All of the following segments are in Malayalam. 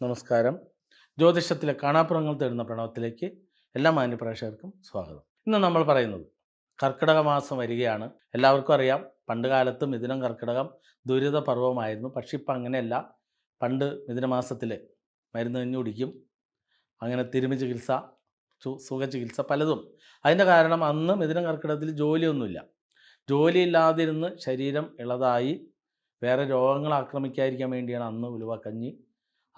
നമസ്കാരം. ജ്യോതിഷത്തിലെ കാണാപ്പുറങ്ങൾ തേടുന്ന പ്രണവത്തിലേക്ക് എല്ലാ മാന്യപ്രേക്ഷകർക്കും സ്വാഗതം. ഇന്ന് നമ്മൾ പറയുന്നത് കർക്കിടക മാസം വരികയാണ്. എല്ലാവർക്കും അറിയാം പണ്ട് കാലത്ത് മിഥുനം കർക്കിടകം ദുരിത പർവമായിരുന്നു പക്ഷെ ഇപ്പം അങ്ങനെയല്ല. പണ്ട് മിഥുനമാസത്തിൽ മരുന്ന് കഞ്ഞു കുടിക്കും അങ്ങനെ തിരുമി ചികിത്സ സുഖ ചികിത്സ പലതും. അതിന്റെ കാരണം അന്ന് മിഥുനം കർക്കിടകത്തിൽ ജോലിയൊന്നുമില്ല. ജോലിയില്ലാതിരുന്ന് ശരീരം ഇളതായി വേറെ രോഗങ്ങൾ ആക്രമിക്കാതിരിക്കാൻ വേണ്ടിയാണ് അന്ന് ഉലുവക്കഞ്ഞി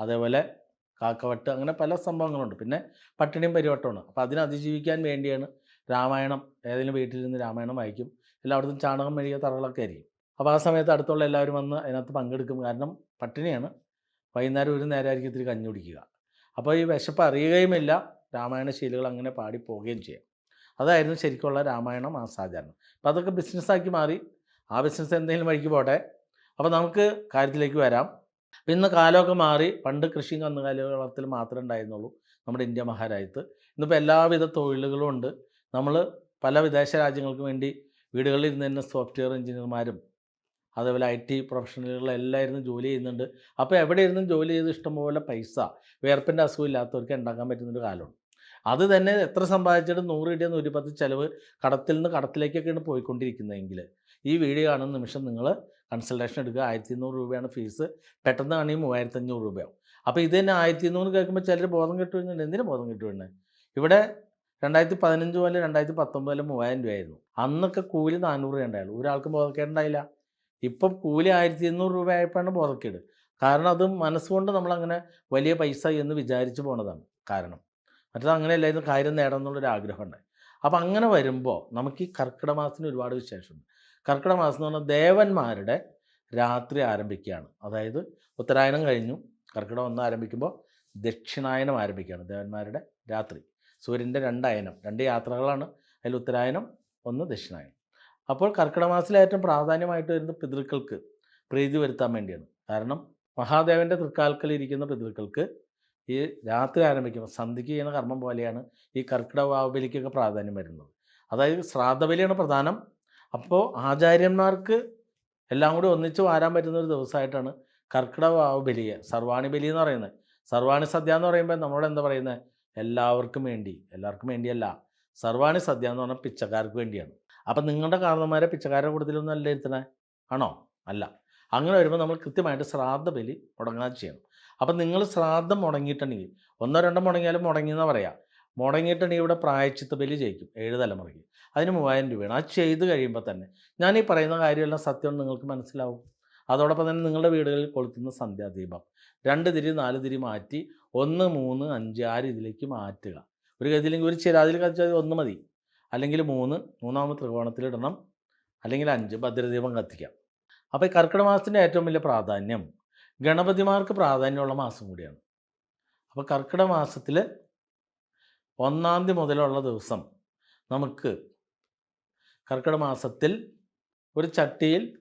അതേപോലെ കാക്കവട്ട് അങ്ങനെ പല സംഭവങ്ങളുണ്ട്. പിന്നെ പട്ടിണിയും പരിവട്ടമാണ് അപ്പോൾ അതിനെ അതിജീവിക്കാൻ വേണ്ടിയാണ് രാമായണം ഏതെങ്കിലും വീട്ടിലിരുന്ന് രാമായണം വായിക്കും. എല്ലായിടത്തും ചാണകം മെഴുകിയ തറകളൊക്കെ ആയിരിക്കും. അപ്പോൾ ആ സമയത്ത് അടുത്തുള്ള എല്ലാവരും വന്ന് അതിനകത്ത് പങ്കെടുക്കും. കാരണം പട്ടിണിയാണ്. വൈകുന്നേരം ഒരു നേരമായിരിക്കും ഇത്തിരി കഞ്ഞി കുടിക്കുക. അപ്പോൾ ഈ വിശപ്പ് അറിയുകയുമില്ല. രാമായണ ശീലുകൾ അങ്ങനെ പാടി പോവുകയും ചെയ്യാം. അതായിരുന്നു ശരിക്കുള്ള രാമായണം ആ മാസാചരണം അപ്പോൾ അതൊക്കെ ബിസിനസ്സാക്കി മാറി. ആ ബിസിനസ് എന്തെങ്കിലും വഴിക്ക് പോട്ടെ. അപ്പോൾ നമുക്ക് കാര്യത്തിലേക്ക് വരാം. ഇന്ന് കാലമൊക്കെ മാറി പണ്ട് കൃഷിയും കന്നുകാലി വളർത്തൽ മാത്രമേ ഉണ്ടായിരുന്നുള്ളൂ നമ്മുടെ ഇന്ത്യ മഹാരാജ്യത്ത്. ഇന്നിപ്പോൾ എല്ലാവിധ തൊഴിലുകളും ഉണ്ട്. നമ്മൾ പല വിദേശ രാജ്യങ്ങൾക്ക് വേണ്ടി വീടുകളിൽ ഇരുന്ന് തന്നെ സോഫ്റ്റ്വെയർ എഞ്ചിനീയർമാരും അതേപോലെ ഐ ടി പ്രൊഫഷണലുകളെല്ലാം ഇരുന്ന് ജോലി ചെയ്യുന്നുണ്ട്. അപ്പോൾ എവിടെ ഇരുന്നും ജോലി ചെയ്ത് ഇഷ്ടംപോലെ പൈസ വേർപ്പിന്റെ അസുഖം ഇല്ലാത്തവർക്ക് ഉണ്ടാക്കാൻ പറ്റുന്നൊരു കാലമാണ്. അത് തന്നെ എത്ര സമ്പാദിച്ചിട്ടും നൂറ് കിട്ടിയ നൂറ്റിപ്പത്ത് ചിലവ് കടത്തിൽ നിന്ന് കടത്തിലേക്കൊക്കെയാണ് പോയിക്കൊണ്ടിരിക്കുന്നതെങ്കിൽ ഈ വീഡിയോ കാണുന്ന നിമിഷം നിങ്ങൾ കൺസൾട്ടേഷൻ എടുക്കുക. ആയിരത്തി ഇരുന്നൂറ് രൂപയാണ് ഫീസ്. പെട്ടെന്ന് ആണെങ്കിൽ മൂവായിരത്തി അഞ്ഞൂറ് രൂപയാവും. അപ്പോൾ ഇത് തന്നെ ആയിരത്തി ഇരുന്നൂറ് കേൾക്കുമ്പോൾ ചിലർ ബോധം കിട്ടുമെന്നുണ്ട് എന്തിനു ബോധം കിട്ടുമെന്ന് ഇവിടെ രണ്ടായിരത്തി പതിനഞ്ച് മുതൽ രണ്ടായിരത്തി പത്തൊമ്പത് മുതൽ മൂവായിരം രൂപയായിരുന്നു. അന്നൊക്കെ കൂലി നാനൂറ് രൂപ ഉണ്ടായുള്ളൂ ഒരാൾക്കും ബോധക്കേടുണ്ടായില്ല. ഇപ്പം കൂലി ആയിരത്തി ഇരുന്നൂറ് രൂപ ആയപ്പോഴാണ് ബോധക്കേട്. കാരണം അത് മനസ്സുകൊണ്ട് നമ്മളങ്ങനെ വലിയ പൈസ എന്ന് വിചാരിച്ചു പോണതാണ് കാരണം. മറ്റത് അങ്ങനെയല്ലായിരുന്നു കാര്യം നേടണം എന്നുള്ളൊരു ആഗ്രഹമുണ്ട് അപ്പോൾ അങ്ങനെ വരുമ്പോൾ നമുക്ക് ഈ കർക്കിടമാസത്തിന് ഒരുപാട് വിശേഷമുണ്ട്. കർക്കിടക മാസം എന്ന് പറഞ്ഞാൽ ദേവന്മാരുടെ രാത്രി ആരംഭിക്കുകയാണ്. അതായത് ഉത്തരായനം കഴിഞ്ഞു. കർക്കിടം ഒന്ന് ആരംഭിക്കുമ്പോൾ ദക്ഷിണായനം ആരംഭിക്കുകയാണ് ദേവന്മാരുടെ രാത്രി. സൂര്യന്റെ രണ്ടായനം. രണ്ട് യാത്രകളാണ്. അതിൽ ഉത്തരായനം ഒന്ന് ദക്ഷിണായനം. അപ്പോൾ കർക്കിടക മാസത്തിൽ ഏറ്റവും പ്രാധാന്യമായിട്ട് വരുന്ന പിതൃക്കൾക്ക് പ്രീതി വരുത്താൻ വേണ്ടിയാണ്. കാരണം മഹാദേവന്റെ തൃക്കാൽക്കൽ ഇരിക്കുന്ന പിതൃക്കൾക്ക് ഈ രാത്രി ആരംഭിക്കുമ്പോൾ സന്ധിക്ക് ചെയ്യുന്ന കർമ്മം പോലെയാണ് ഈ കർക്കിടക വാവുബലിക്കൊക്കെ പ്രാധാന്യം വരുന്നത്. അതായത് ശ്രാദ്ധബലിയാണ് പ്രധാനം. അപ്പോൾ ആചാര്യന്മാർക്ക് എല്ലാം കൂടി ഒന്നിച്ച് വാരാൻ പറ്റുന്ന ഒരു ദിവസമായിട്ടാണ് കർക്കിടക വാവ് ബലിയെ സർവാണി ബലി എന്ന് പറയുന്നത്. സർവാണി സദ്യ എന്ന് പറയുമ്പോൾ നമ്മളോട് എന്താ പറയുന്നത് എല്ലാവർക്കും വേണ്ടി എല്ലാവർക്കും വേണ്ടിയല്ല. സർവാണി സദ്യ എന്ന് പറഞ്ഞാൽ പിച്ചക്കാർക്ക് വേണ്ടിയാണ്. അപ്പം നിങ്ങളുടെ കാരണന്മാരെ പിച്ചക്കാരുടെ കൂടുതലൊന്നും അല്ല ഇരുത്തണേ? ആണോ? അല്ല. അങ്ങനെ വരുമ്പോൾ നമ്മൾ കൃത്യമായിട്ട് ശ്രാദ്ധ ബലി മുടങ്ങാതെ ചെയ്യണം. അപ്പം നിങ്ങൾ ശ്രാദ്ധം മുടങ്ങിയിട്ടുണ്ടെങ്കിൽ ഒന്നോ രണ്ടോ മുടങ്ങിയാലും മുടങ്ങിയെന്നാണ് പറയാം? മുടങ്ങിയിട്ടുണ്ടെങ്കിൽ ഇവിടെ പ്രായച്ചിത്ത ബലി ജയിക്കും ഏഴ് തലമുറയ്ക്ക്. അതിന് മൂവായിരം രൂപയാണ്. അത് ചെയ്ത് കഴിയുമ്പോൾ തന്നെ ഞാൻ ഈ പറയുന്ന കാര്യമെല്ലാം സത്യം നിങ്ങൾക്ക് മനസ്സിലാവും. അതോടൊപ്പം തന്നെ നിങ്ങളുടെ വീടുകളിൽ കൊളുത്തുന്ന സന്ധ്യാദീപം. രണ്ട് തിരി നാല് തിരി മാറ്റി ഒന്ന് മൂന്ന് അഞ്ച് ആറ് ഇതിലേക്ക് മാറ്റുക. ഒരു ഗതിയിലെങ്കിൽ ഒരു ചിരാതിൽ കത്തിച്ചാൽ ഒന്ന് മതി. അല്ലെങ്കിൽ മൂന്ന് മൂന്നാമത് ത്രികോണത്തിലിടണം അല്ലെങ്കിൽ അഞ്ച് ഭദ്രദീപം കത്തിക്കാം. അപ്പോൾ ഈ കർക്കിടക മാസത്തിന്റെ ഏറ്റവും വലിയ പ്രാധാന്യം ഗണപതിമാർക്ക് പ്രാധാന്യമുള്ള മാസം കൂടിയാണ്. അപ്പോൾ കർക്കിടക മാസത്തിൽ ഒന്നാം തീയതി മുതലുള്ള ദിവസം നമുക്ക് കർക്കിടക മാസത്തിൽ ഒരു ചട്ടിയിൽ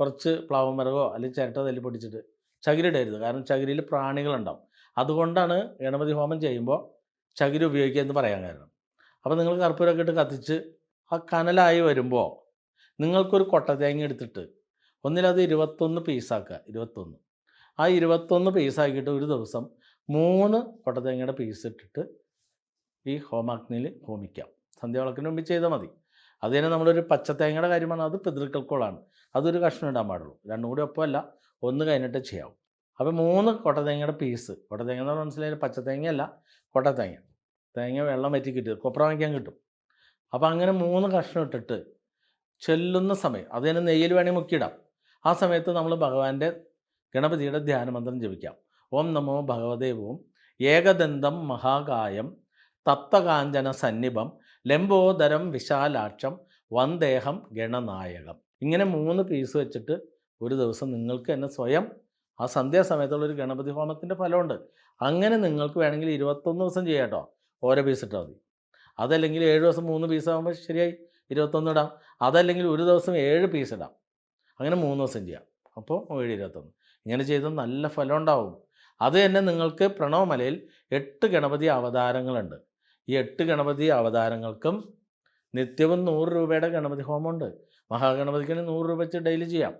കുറച്ച് പ്ലവമരകോ അല്ലെങ്കിൽ ചിരട്ട തല്ലി പൊടിച്ചിട്ട് ചകിരിടരുത് കാരണം ചകിരിയിൽ പ്രാണികളുണ്ടാവും. അതുകൊണ്ടാണ് ഗണപതി ഹോമം ചെയ്യുമ്പോൾ ചകിരി ഉപയോഗിക്കുക എന്ന് പറയാൻ കാരണം. അപ്പോൾ നിങ്ങൾ കർപ്പൂരമൊക്കെ ഇട്ട് കത്തിച്ച് ആ കനലായി വരുമ്പോൾ നിങ്ങൾക്കൊരു കൊട്ട തേങ്ങ എടുത്തിട്ട് ഒന്നിലത് ഇരുപത്തൊന്ന് പീസാക്കുക. ഇരുപത്തൊന്ന്. ആ ഇരുപത്തൊന്ന് പീസാക്കിയിട്ട് ഒരു ദിവസം മൂന്ന് കൊട്ട തേങ്ങയുടെ പീസ് ഇട്ടിട്ട് ഈ ഹോമാഗ്നിയിൽ ഹോമിക്കാം. സന്ധ്യാവിളക്കിന് മുമ്പ് ചെയ്താൽ മതി. അത് തന്നെ നമ്മളൊരു പച്ചത്തേങ്ങയുടെ കാര്യമാണ്. അത് പിതൃക്കൾക്കോളാണ് അതൊരു കഷ്ണം ഇടാൻ പാടുള്ളൂ. രണ്ടും കൂടി ഒപ്പമല്ല ഒന്ന് കഴിഞ്ഞിട്ട് ചെയ്യാവും. അപ്പോൾ മൂന്ന് കൊട്ടത്തേങ്ങയുടെ പീസ് കൊട്ടത്തേങ്ങ എന്ന് പറഞ്ഞാൽ മനസ്സിലായാലും പച്ചത്തേങ്ങയല്ല കൊട്ടത്തേങ്ങ തേങ്ങ വെള്ളം വറ്റി കിട്ടും കൊപ്ര വാങ്ങിക്കാൻ കിട്ടും. അപ്പോൾ അങ്ങനെ മൂന്ന് കഷ്ണം ഇട്ടിട്ട് ചെല്ലുന്ന സമയം അത് തന്നെ നെയ്യിൽ വേണമെങ്കിൽ മുക്കിയിടാം. ആ സമയത്ത് നമ്മൾ ഭഗവാന്റെ ഗണപതിയുടെ ധ്യാനമന്ത്രം ജപിക്കാം. ഓം നമോ ഭഗവതേ ഓം ഏകദന്തം മഹാകായം തപ്തകാഞ്ചന സന്നിഭം ലംബോദരം വിശാലാക്ഷം വന്ദേഹം ഗണനായകം. ഇങ്ങനെ മൂന്ന് പീസ് വെച്ചിട്ട് ഒരു ദിവസം നിങ്ങൾക്ക് തന്നെ സ്വയം ആ സന്ധ്യാസമയത്തുള്ള ഒരു ഗണപതി ഹോമത്തിന്റെ ഫലമുണ്ട്. അങ്ങനെ നിങ്ങൾക്ക് വേണമെങ്കിൽ ഇരുപത്തൊന്ന് ദിവസം ചെയ്യാം കേട്ടോ. ഓരോ പീസ് ഇട്ടാൽ മതി. അതല്ലെങ്കിൽ ഏഴ് ദിവസം മൂന്ന് പീസ് ആകുമ്പോൾ ശരിയായി ഇരുപത്തൊന്ന് ഇടാം. അതല്ലെങ്കിൽ ഒരു ദിവസം ഏഴ് പീസ് ഇടാം. അങ്ങനെ മൂന്ന് ദിവസം ചെയ്യാം. അപ്പോൾ ഏഴ് ഇരുപത്തൊന്ന്. ഇങ്ങനെ ചെയ്താൽ നല്ല ഫലം ഉണ്ടാവും. അത് തന്നെ നിങ്ങൾക്ക് പ്രണവമലയിൽ എട്ട് ഗണപതി അവതാരങ്ങളുണ്ട്. ഈ എട്ട് ഗണപതി അവതാരങ്ങൾക്കും നിത്യവും നൂറ് രൂപയുടെ ഗണപതി ഹോമമുണ്ട്. മഹാഗണപതിക്ക് നൂറ് രൂപ വെച്ച് ഡെയിലി ചെയ്യാം.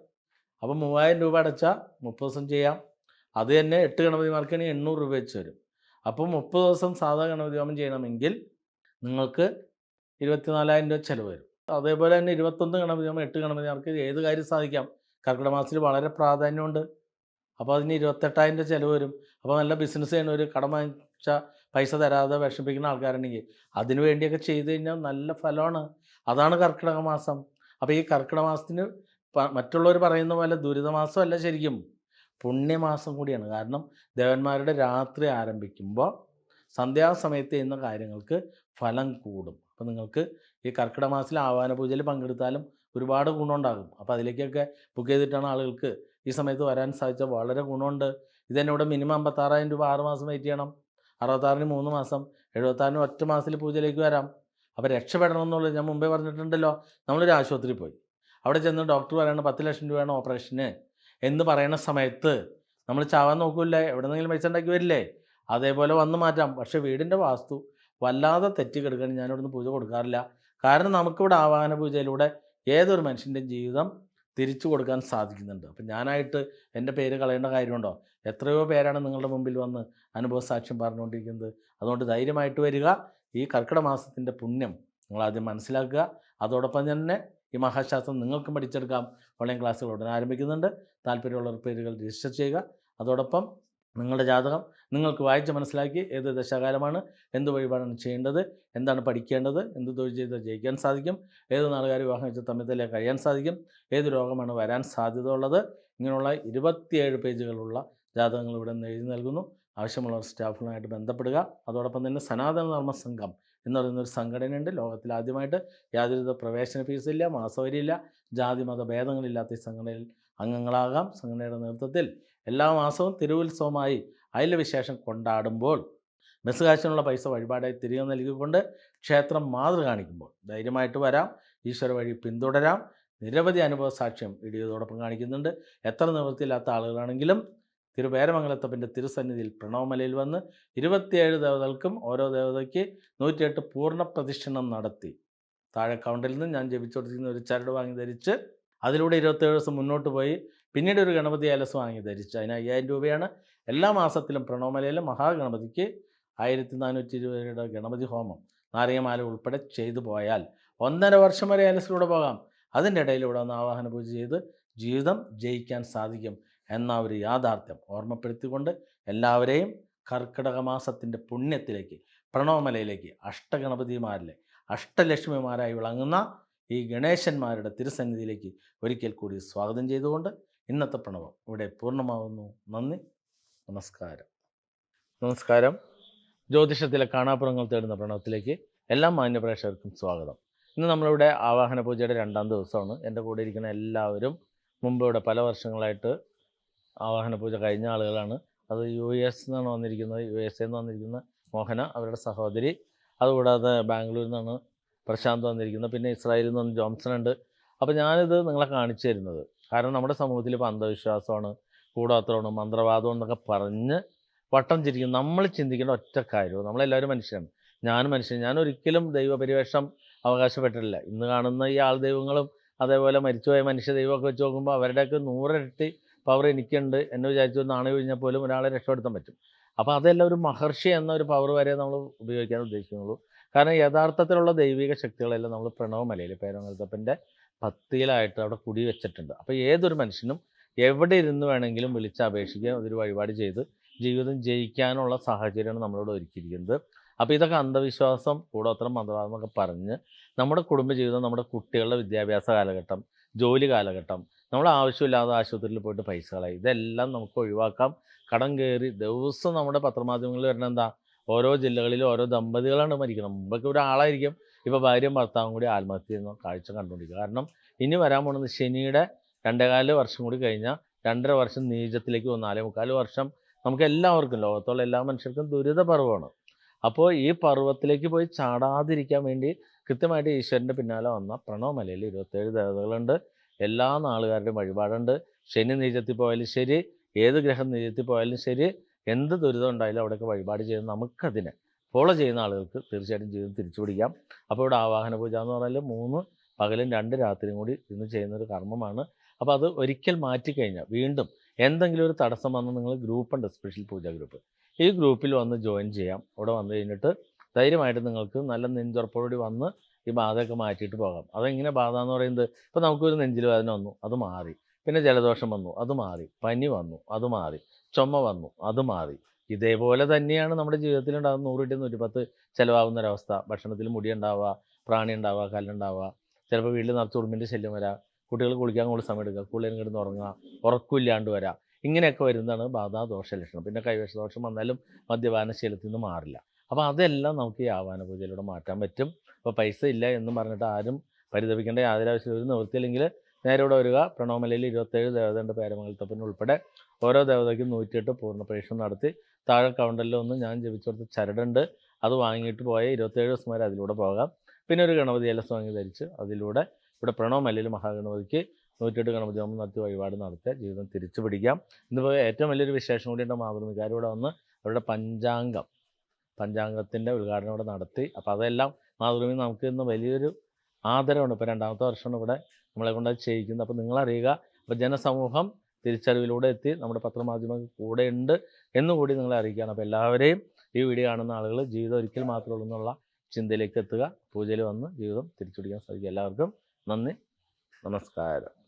അപ്പം മൂവായിരം രൂപ അടച്ചാൽ മുപ്പത് ദിവസം ചെയ്യാം. അത് തന്നെ എട്ട് ഗണപതിമാർക്കാണ് എണ്ണൂറ് രൂപ വെച്ച് വരും അപ്പോൾ മുപ്പത് ദിവസം സാധാ ഗണപതി ഹോമം ചെയ്യണമെങ്കിൽ നിങ്ങൾക്ക് ഇരുപത്തിനാലായിരം രൂപ ചിലവ് വരും. അതേപോലെ തന്നെ ഇരുപത്തൊന്ന് ഗണപതി ഹോമം എട്ട് ഗണപതിമാർക്ക് ഏത് കാര്യം സാധിക്കാം? കർക്കിടക മാസത്തിൽ വളരെ പ്രാധാന്യമുണ്ട്. അപ്പോൾ അതിന് ഇരുപത്തെട്ടായിരം രൂപ ചിലവ് വരും. അപ്പോൾ നല്ല ബിസിനസ് ചെയ്യുന്ന ഒരു കടം വാങ്ങിച്ച പൈസ തരാതെ വിഷമിക്കുന്ന ആൾക്കാരുണ്ടെങ്കിൽ അതിനു വേണ്ടിയൊക്കെ ചെയ്ത് കഴിഞ്ഞാൽ നല്ല ഫലമാണ്. അതാണ് കർക്കിടക മാസം അപ്പോൾ ഈ കർക്കിടക മാസത്തിന് മറ്റുള്ളവർ പറയുന്ന പോലെ ദുരിതമാസമല്ല ശരിക്കും. പുണ്യമാസം കൂടിയാണ്. കാരണം ദേവന്മാരുടെ രാത്രി ആരംഭിക്കുമ്പോൾ സന്ധ്യാസമയത്ത് ചെയ്യുന്ന കാര്യങ്ങൾക്ക് ഫലം കൂടും. അപ്പോൾ നിങ്ങൾക്ക് ഈ കർക്കിടക മാസത്തിൽ ആഹ്വാന പൂജയിൽ പങ്കെടുത്താലും ഒരുപാട് ഗുണമുണ്ടാകും. അപ്പോൾ അതിലേക്കൊക്കെ ബുക്ക് ചെയ്തിട്ടാണ് ആളുകൾക്ക് ഈ സമയത്ത് വരാൻ സാധിച്ചാൽ വളരെ ഗുണമുണ്ട്. ഇതന്നെ ഇവിടെ മിനിമം അമ്പത്താറായിരം രൂപ ആറ് മാസം വെയിറ്റ് ചെയ്യണം. അറുപത്താറിന് മൂന്ന് മാസം എഴുപത്താറിന് ഒറ്റ മാസത്തിൽ പൂജയിലേക്ക് വരാം. അപ്പോൾ രക്ഷപ്പെടണം എന്നുള്ളത് ഞാൻ മുമ്പേ പറഞ്ഞിട്ടുണ്ടല്ലോ. നമ്മളൊരു ആശുപത്രിയിൽ പോയി. അവിടെ ചെന്ന് ഡോക്ടർ പറയണം പത്ത് ലക്ഷം രൂപയാണ് ഓപ്പറേഷന്. എന്ന് പറയുന്ന സമയത്ത് നമ്മൾ ചാവാൻ നോക്കൂല്ലേ? എവിടെ നിന്നെങ്കിലും പൈസ ഉണ്ടാക്കി വരില്ലേ? അതേപോലെ വന്ന് മാറ്റാം. പക്ഷേ വീടിന്റെ വാസ്തു വല്ലാതെ തെറ്റി കിടക്കുകയാണ് ഞാനിവിടുന്ന് പൂജ കൊടുക്കാറില്ല. കാരണം നമുക്കിവിടെ ആവാഹന പൂജയിലൂടെ ഏതൊരു മനുഷ്യന്റെയും ജീവിതം തിരിച്ചു കൊടുക്കാൻ സാധിക്കുന്നുണ്ട്. അപ്പം ഞാനായിട്ട് എന്റെ പേര് കളയേണ്ട കാര്യമുണ്ടോ? എത്രയോ പേരാണ് നിങ്ങളുടെ മുമ്പിൽ വന്ന് അനുഭവ സാക്ഷ്യം പറഞ്ഞുകൊണ്ടിരിക്കുന്നത്. അതുകൊണ്ട് ധൈര്യമായിട്ട് വരിക. ഈ കർക്കിടക മാസത്തിന്റെ പുണ്യം നിങ്ങൾ ആദ്യം മനസ്സിലാക്കുക. അതോടൊപ്പം തന്നെ ഈ മഹാശാസ്ത്രം നിങ്ങൾക്കും പഠിച്ചെടുക്കാം. ഓൺലൈൻ ക്ലാസ്സുകൾ ഉടനെ ആരംഭിക്കുന്നുണ്ട്. താല്പര്യമുള്ളവർ പേരുകൾ രജിസ്റ്റർ ചെയ്യുക. അതോടൊപ്പം നിങ്ങളുടെ ജാതകം നിങ്ങൾക്ക് വായിച്ച് മനസ്സിലാക്കി ഏത് ദശാകാലമാണ് എന്ത് വഴിപാടാണ് ചെയ്യേണ്ടത് എന്താണ് പഠിക്കേണ്ടത് എന്ത് തൊഴിൽ ചെയ്ത് ജയിക്കാൻ സാധിക്കും ഏത് നാളുകാർ വിവാഹം വെച്ച് തമ്മിൽ കഴിയാൻ സാധിക്കും ഏത് രോഗമാണ് വരാൻ സാധ്യത ഉള്ളത് ഇങ്ങനെയുള്ള ഇരുപത്തിയേഴ് പേജുകളുള്ള ജാതകങ്ങൾ ഇവിടെ നിന്ന് എഴുതി നൽകുന്നു. ആവശ്യമുള്ളവർ സ്റ്റാഫുകളുമായിട്ട് ബന്ധപ്പെടുക. അതോടൊപ്പം തന്നെ സനാതന ധർമ്മ സംഘം എന്ന് പറയുന്നൊരു സംഘടനയുണ്ട്. ലോകത്തിൽ ആദ്യമായിട്ട് യാതൊരുവിധ പ്രവേശന ഫീസില്ല മാസവരിയില്ല ജാതി മത ഭേദങ്ങളില്ലാത്ത ഈ സംഘടനയിൽ അംഗങ്ങളാകാം. സംഘടനയുടെ നേതൃത്വത്തിൽ എല്ലാ മാസവും തിരുവുത്സവമായി അയലവിശേഷം വിശേഷം കൊണ്ടാടുമ്പോൾ മെസ്സുകാശിനുള്ള പൈസ വഴിപാടായി തിരികെ നൽകിക്കൊണ്ട് ക്ഷേത്രം മാതൃ കാണിക്കുമ്പോൾ ധൈര്യമായിട്ട് വരാം ഈശ്വര വഴി പിന്തുടരാം. നിരവധി അനുഭവ സാക്ഷ്യം ഇടിയതോടൊപ്പം കാണിക്കുന്നുണ്ട്. എത്ര നിവൃത്തിയില്ലാത്ത ആളുകളാണെങ്കിലും തിരുവേരമംഗലത്തപ്പന്റെ തിരുസന്നിധിയിൽ പ്രണവമലയിൽ വന്ന് ഇരുപത്തിയേഴ് ദേവതകൾക്കും ഓരോ ദേവതയ്ക്ക് നൂറ്റിയെട്ട് പൂർണ പ്രതിഷ്ഠണം നടത്തി. താഴെ കൗണ്ടിൽ നിന്ന് ഞാൻ ജപിച്ചുകൊടുത്തിരുന്ന ഒരു ചരട് വാങ്ങി ധരിച്ച് അതിലൂടെ ഇരുപത്തേഴ് ദിവസം മുന്നോട്ട് പോയി പിന്നീട് ഒരു ഗണപതി ആലസ് വാങ്ങി ധരിച്ചു അതിന് അയ്യായിരം രൂപയാണ് എല്ലാ മാസത്തിലും പ്രണോമലയിലെ മഹാഗണപതിക്ക് ആയിരത്തി നാനൂറ്റി ഇരുപത് ഗണപതി ഹോമം നാരങ്ങമാല ഉൾപ്പെടെ ചെയ്തു പോയാൽ ഒന്നര വർഷം വരെ ആലസിലൂടെ പോകാം. അതിന്റെ ഇടയിൽ ഇവിടെ ഒന്ന് ആവാഹന പൂജ ചെയ്ത് ജീവിതം ജയിക്കാൻ സാധിക്കും എന്ന ഒരു യാഥാർത്ഥ്യം ഓർമ്മപ്പെടുത്തിക്കൊണ്ട് എല്ലാവരെയും കർക്കിടക മാസത്തിന്റെ പുണ്യത്തിലേക്ക് പ്രണവമലയിലേക്ക് അഷ്ടഗണപതിമാരിലെ അഷ്ടലക്ഷ്മിമാരായി വിളങ്ങുന്ന ഈ ഗണേശന്മാരുടെ തിരുസന്നിധിയിലേക്ക് ഒരിക്കൽ കൂടി സ്വാഗതം ചെയ്തുകൊണ്ട് ഇന്നത്തെ പ്രണവം ഇവിടെ പൂർണമാകുന്നു നന്ദി. നമസ്കാരം. നമസ്കാരം. ജ്യോതിഷത്തിലെ കാണാപ്പുറങ്ങൾ തേടുന്ന പ്രണവത്തിലേക്ക് എല്ലാ മാന്യപ്രേക്ഷകർക്കും സ്വാഗതം. ഇന്ന് നമ്മളിവിടെ ആവാഹന പൂജയുടെ രണ്ടാം ദിവസമാണ്. എന്റെ കൂടെ ഇരിക്കുന്ന എല്ലാവരും മുമ്പ് ഇവിടെ പല വർഷങ്ങളായിട്ട് ആവാഹന പൂജ കഴിഞ്ഞ ആളുകളാണ്. അത് യു എസ് നിന്നാണ് വന്നിരിക്കുന്നത് യു എസ് എന്ന് വന്നിരിക്കുന്ന മോഹന അവരുടെ സഹോദരി. അതുകൂടാതെ ബാംഗ്ലൂരിൽ നിന്നാണ് പ്രശാന്ത് വന്നിരിക്കുന്നത്. പിന്നെ ഇസ്രായേലിൽ നിന്ന് ജോൺസൺ ഉണ്ട്. അപ്പോൾ ഞാനിത് നിങ്ങളെ കാണിച്ചു തരുന്നത്. കാരണം നമ്മുടെ സമൂഹത്തിൽ ഇപ്പോൾ അന്ധവിശ്വാസമാണ് കൂടാത്രമാണ് മന്ത്രവാദം എന്നൊക്കെ പറഞ്ഞ് വട്ടം ചിരിക്കും. നമ്മൾ ചിന്തിക്കേണ്ട ഒറ്റ കാര്യവും നമ്മളെല്ലാവരും മനുഷ്യരാണ്. ഞാൻ മനുഷ്യൻ. ഞാൻ ഒരിക്കലും ദൈവപരിവേഷം അവകാശപ്പെട്ടിട്ടില്ല. ഇന്ന് കാണുന്ന ഈ ആൾ ദൈവങ്ങളും അതേപോലെ മരിച്ചുപോയ മനുഷ്യ ദൈവമൊക്കെ വെച്ച് നോക്കുമ്പോൾ അവരുടെയൊക്കെ നൂറിരട്ടി പവർ എനിക്കുണ്ട്. എന്നെ വിചാരിച്ചു നാണയം കഴിഞ്ഞാൽ പോലും ഒരാളെ രക്ഷപ്പെടുത്താൻ പറ്റും. അപ്പോൾ അതെല്ലാം ഒരു മഹർഷി എന്ന ഒരു പവർ വരെ നമ്മൾ ഉപയോഗിക്കാൻ ഉദ്ദേശിക്കുന്നുള്ളൂ. കാരണം യഥാർത്ഥത്തിലുള്ള ദൈവിക ശക്തികളെല്ലാം നമ്മൾ പ്രണവമലയിൽ പേരങ്ങൽത്തപ്പന്റെ പത്തിയിലായിട്ട് അവിടെ കുടി വെച്ചിട്ടുണ്ട്. അപ്പോൾ ഏതൊരു മനുഷ്യനും എവിടെ ഇരുന്ന് വേണമെങ്കിലും വിളിച്ച് അപേക്ഷിക്കുക അതൊരു വഴിപാട് ചെയ്ത് ജീവിതം ജയിക്കാനുള്ള സാഹചര്യമാണ് നമ്മളോട് ഒരുക്കിയിരിക്കുന്നത്. അപ്പോൾ ഇതൊക്കെ അന്ധവിശ്വാസം കൂടോത്രം മന്ത്രവാദം എന്നൊക്കെ പറഞ്ഞ് നമ്മുടെ കുടുംബജീവിതം നമ്മുടെ കുട്ടികളുടെ വിദ്യാഭ്യാസ കാലഘട്ടം ജോലി കാലഘട്ടം നമ്മൾ ആവശ്യമില്ലാതെ ആശുപത്രിയിൽ പോയിട്ട് പൈസ കളയും. ഇതെല്ലാം നമുക്ക് ഒഴിവാക്കാം. കടം കയറി ദിവസം നമ്മുടെ പത്രമാധ്യമങ്ങളിൽ വരുന്ന എന്താ? ഓരോ ജില്ലകളിലും ഓരോ ദമ്പതികളാണ് മരിക്കണം മുമ്പൊക്കെ ഒരാളായിരിക്കും ഇപ്പോൾ ഭാര്യയും ഭർത്താവും കൂടി ആത്മഹത്യ ചെയ്യുന്ന കാഴ്ച കണ്ടുകൊണ്ടിരിക്കുക. കാരണം ഇനി വരാൻ പോകുന്നത് ശനിയുടെ രണ്ടേകാൽ വർഷം കൂടി കഴിഞ്ഞാൽ രണ്ടര വർഷം നീചത്തിലേക്ക് പോകും നാലേ മുക്കാൽ വർഷം നമുക്ക് എല്ലാവർക്കും ലോകത്തുള്ള എല്ലാ മനുഷ്യർക്കും ദുരിത പർവമാണ് അപ്പോൾ ഈ പർവത്തിലേക്ക് പോയി ചാടാതിരിക്കാൻ വേണ്ടി കൃത്യമായിട്ട് ഈശ്വരന്റെ പിന്നാലെ വന്ന പ്രണവമലയിൽ ഇരുപത്തേഴ് ദേവതകളുണ്ട്. എല്ലാ നാളുകാരുടെയും വഴിപാടുണ്ട്. ശനി നീചത്തിൽ പോയാലും ശരി ഏത് ഗ്രഹം നീചത്തിൽ പോയാലും ശരി എന്ത് ദുരിതം ഉണ്ടായാലും അവിടെയൊക്കെ വഴിപാട് ചെയ്ത് നമുക്കതിനെ. ഫോളോ ചെയ്യുന്ന ആളുകൾക്ക് തീർച്ചയായിട്ടും ജീവിതം തിരിച്ചു പിടിക്കാം അപ്പോൾ ഇവിടെ ആവാഹന പൂജ എന്ന് പറഞ്ഞാൽ മൂന്ന് പകലും രണ്ട് രാത്രിയും കൂടി ഇന്ന് ചെയ്യുന്നൊരു കർമ്മമാണ്. അപ്പോൾ അത് ഒരിക്കൽ മാറ്റിക്കഴിഞ്ഞാൽ വീണ്ടും എന്തെങ്കിലും ഒരു തടസ്സം വന്ന് നിങ്ങൾ ഗ്രൂപ്പുണ്ട് സ്പെഷ്യൽ പൂജാ ഗ്രൂപ്പ് ഈ ഗ്രൂപ്പിൽ വന്ന് ജോയിൻ ചെയ്യാം. അവിടെ വന്നു കഴിഞ്ഞിട്ട് ധൈര്യമായിട്ട് നിങ്ങൾക്ക് നല്ല നെഞ്ചുറപ്പോടുകൂടി വന്ന് ഈ ബാധയൊക്കെ മാറ്റിയിട്ട് പോകാം. അതെങ്ങനെ ബാധ എന്ന് പറയുന്നത്? ഇപ്പോൾ നമുക്കൊരു നെഞ്ചിൽ വേദന വന്നു അത് മാറി. പിന്നെ ജലദോഷം വന്നു അത് മാറി. പനി വന്നു അത് മാറി. ചുമ വന്നു അത് മാറി. ഇതേപോലെ തന്നെയാണ് നമ്മുടെ ജീവിതത്തിൽ ഉണ്ടാകുന്ന നൂറ് കിട്ടി നൂറ്റിപ്പത്ത് ചിലവാകുന്ന ഒരവസ്ഥ ഭക്ഷണത്തിൽ മുടി ഉണ്ടാവുക പ്രാണി ഉണ്ടാവുക കല്ലുണ്ടാവുക. ചിലപ്പോൾ വീട്ടിൽ നിറച്ച് ഉറുമ്പിന്റെ ശല്യം വരാം. കുട്ടികൾ കുളിക്കാൻ കൂടുതൽ സമയം എടുക്കുക. കുളിയിൽ കിടന്ന് ഉറങ്ങുക. ഉറക്കമില്ലാണ്ട് വരാം. ഇങ്ങനെയൊക്കെ വരുന്നതാണ് ബാധാദോഷ ലക്ഷണം. പിന്നെ കൈവശ ദോഷം വന്നാലും മദ്യപാന ശീലത്തിൽ നിന്ന് മാറില്ല. അപ്പോൾ അതെല്ലാം നമുക്ക് ഈ ആവാന പൂജയിലൂടെ മാറ്റാൻ പറ്റും. അപ്പോൾ പൈസ ഇല്ല എന്ന് പറഞ്ഞിട്ട് ആരും പരിതപിക്കേണ്ട യാതൊരു ആവശ്യമില്ല ഒരു നിവൃത്തിയില്ലെങ്കിൽ നേരെ ഇവിടെ വരിക. പ്രണോമലയിൽ ഇരുപത്തേഴ് ദേവതയുടെ പേരമംഗലത്തപ്പൻ ഉൾപ്പെടെ ഓരോ ദേവതയ്ക്കും നൂറ്റിയെട്ട് പൂർണ പരീക്ഷണം നടത്തി. താഴെ കൗണ്ടറിൽ ഒന്ന് ഞാൻ ജപിച്ചു ചരടുണ്ട്. അത് വാങ്ങിയിട്ട് പോയ ഇരുപത്തേഴ് ദിവസം വരെ അതിലൂടെ പോകാം. പിന്നെ ഒരു ഗണപതി എലസ് വാങ്ങി ധരിച്ച് അതിലൂടെ ഇവിടെ പ്രണോമലയിൽ മഹാഗണപതിക്ക് നൂറ്റിയെട്ട് ഗണപതി ഹോമം നടത്തി വഴിപാട് നടത്തിയ ജീവിതം തിരിച്ചു പിടിക്കാം. ഇന്നിപ്പോൾ ഏറ്റവും വലിയൊരു വിശേഷം കൂടിയുണ്ട് മാതൃമികാർ ഇവിടെ വന്ന് അവരുടെ പഞ്ചാംഗം പഞ്ചാംഗത്തിന്റെ ഉദ്ഘാടനം ഇവിടെ നടത്തി. അപ്പോൾ അതെല്ലാം മാതൃഭൂമി നമുക്ക് ഇന്ന് വലിയൊരു ആദരമാണ് ഇപ്പോൾ രണ്ടാമത്തെ വർഷമാണ് ഇവിടെ നമ്മളെ കൊണ്ട് ചെയ്യിക്കുന്നത് അപ്പോൾ നിങ്ങളറിയുക അപ്പോൾ ജനസമൂഹം തിരിച്ചറിവിലൂടെ എത്തി നമ്മുടെ പത്രമാധ്യമങ്ങൾ കൂടെ ഉണ്ട് എന്നുകൂടി നിങ്ങളെ അറിയിക്കുകയാണ്. അപ്പോൾ എല്ലാവരെയും ഈ വീഡിയോ കാണുന്ന ആളുകൾ ജീവിതം ഒരിക്കൽ മാത്രമേ ഉള്ളൂ എന്നുള്ള ചിന്തയിലേക്ക് എത്തുക. പൂജയിൽ വന്ന് ജീവിതം തിരിച്ചുപിടിക്കാൻ സാധിക്കും എല്ലാവർക്കും നന്ദി. നമസ്കാരം.